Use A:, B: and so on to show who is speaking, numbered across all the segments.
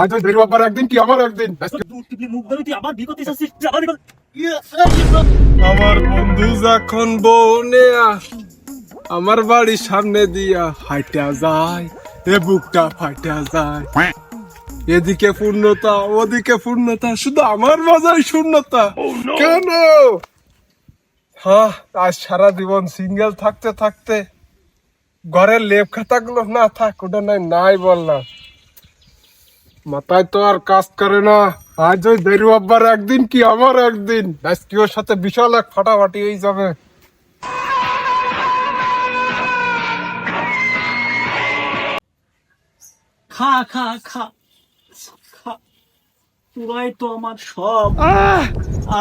A: আজ ওই ধরি বাবার একদিন কি আমার একদিন?
B: দুধ টিপলি মুখ ধরে তুই আবার বিকতে চাচ্ছিস আবার
A: আমার বন্ধু যখন বউ নেয়া আমার বাড়ির সামনে দিয়া হাইটা যায় এ বুকটা ফাইটা যায়। এদিকে পূর্ণতা ওদিকে পূর্ণতা শুধু আমার মাঝাই শূন্যতা। কেন? হ্যাঁ আজ সারা জীবন সিঙ্গেল থাকতে থাকতে ঘরের লেপ খাতাগুলো না থাক ওটা নাই নাই বললাম। মাথায় তো আর কাজ করে না। আজ ওই দেরু আব্বার একদিন কি আমার একদিন? আজকে ওর সাথে বিশাল এক ফাটাফাটি হয়ে যাবে।
B: খা খা খা খা। তোরাই তো আমার সব।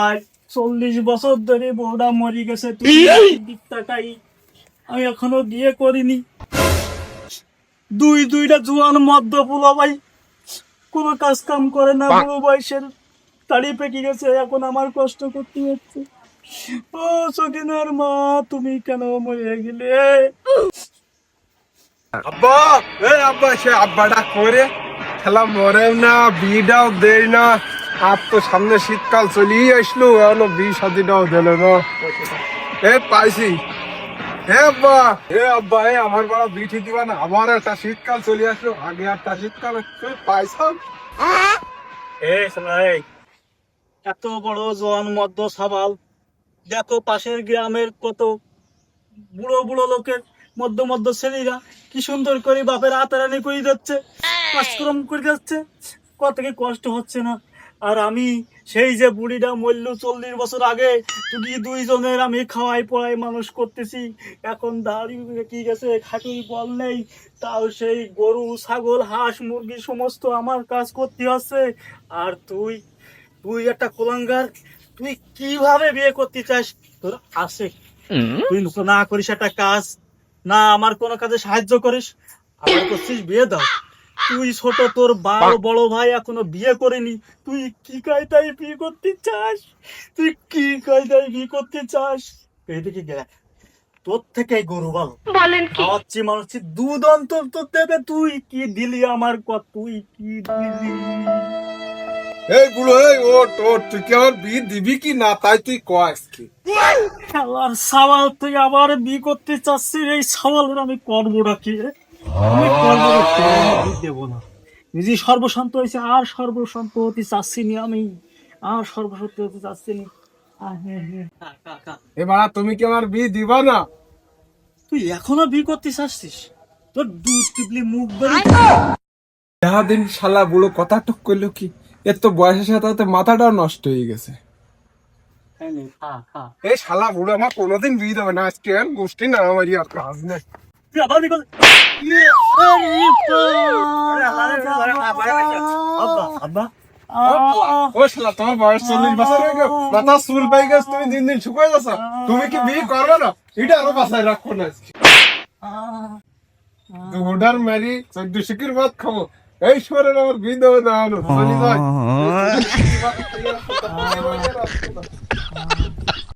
B: আর চল্লিশ বছর ধরে বউটা মরি গেছে দিকটাটাই আমি এখনও বিয়ে করিনি। দুই দুইটা জুয়ান মদ্য পুলো ভাই কোনো কাজ কাম করে না বুড়ো বয়সের তাড়ি পেকে গেছে এখন আমার কষ্ট করতে হচ্ছে। ও সকিনার মা তুমি কেন মরে গেলে?
A: আব্বা এ আব্বা সে আব্বাটা করে খেলা মরে না বিটাও দেয় না আর তো সামনে শীতকাল চলিয়ে আসলো এখনও বি শাদিটাও দিল না। এ পাইছি। হে আব্বা হে আব্বা এ আমার বড় বিঠি দিবা না। আমার একটা শীতকাল চলে আসলো। আগে একটা শীতকাল তুই পাইছাম
B: এ শোনাই এত বড় জোয়ান মদ্য সাবাল। দেখো পাশের গ্রামের কত বুড়ো বুড়ো লোকের মধ্য মধ্য ছেলেরা কি সুন্দর করে বাপের আতারানি করে যাচ্ছে কাজকর্ম করে যাচ্ছে। কত কি কষ্ট হচ্ছে না। আর আমি সেই যে বুড়িটা মূল্য চল্লিশ বছর আগে তুমি দুইজনের আমি খাওয়াই পড়াই মানুষ করতেছি। এখন দাড়ি কি গেছে খাটুই বল নেই। তাও সেই গরু ছাগল হাঁস মুরগি সমস্ত আমার কাজ করতে হচ্ছে। আর তুই তুই একটা কোলাঙ্গার তুই কীভাবে বিয়ে করতে চাস? তোর আছে। তুই না করিস একটা কাজ না আমার কোনো কাজে সাহায্য করিস। আবার করছিস বিয়ে দাও। তুই ছোট তোর বড় বড় ভাই এখনও বিয়ে করেনি তুই কি কায়দায় বিয়ে করতে চাস? তুই কি কায়দায় বিয়ে করতে চাস? এইদিকে দেখ তোর থেকে গরু ভালো
C: বলেন কি?
B: খাওয়াচ্ছি মানুষ দুধ অন্তর তো দেবে তুই। কি দিলি আমার কত তুই কি দিলি?
A: এই বুড়ো এই ওট ওট তুই কি আমার বি দিবি কি না? তাই তুই কয় আজকে?
B: খেলার সওয়াল তুই আবার বি করতে চাচ্ছিস এই সওয়ালের আমি কি? আমি করব না, তোর আমি দেবো না। নিজে সর্বশান্ত হয়েছে আর সর্বশান্ত হতে চাচ্ছি নি আমি। আর সর্বশান্ত হতে চাচ্ছি নি। আহ, হে, হে, খা, খা, খা।
A: এবার তুমি কি আমার বি দিবা না?
B: তুই এখনও বি করতে চাচ্ছিস? তোর দুধ টিপলি মুখ বেরো
A: দিন শালা বুড়ো কথা টক করল কি? এর তো বয়সের সাথে সাথে মাথাটাও নষ্ট হয়ে গেছে।
B: খা
A: এই শালা বুড়ো আমার কোনোদিন বিয়ে দেবে না। আজকে গোষ্ঠী না আমার আর কাজ নেই।
B: তুই আবার
A: তোমার বয়স চল্লিশ বছর হয়ে গেল মাথা চুল পাই গেছে তুমি দিন দিন শুকিয়ে যাচ্ছ তুমি কি বিয়ে করবে না এটা আরও বাসায় রাখো না দুটার মারি চোদ্দ শিকির ভাত খাব এই শহরের আমার বিয়ে দেবে না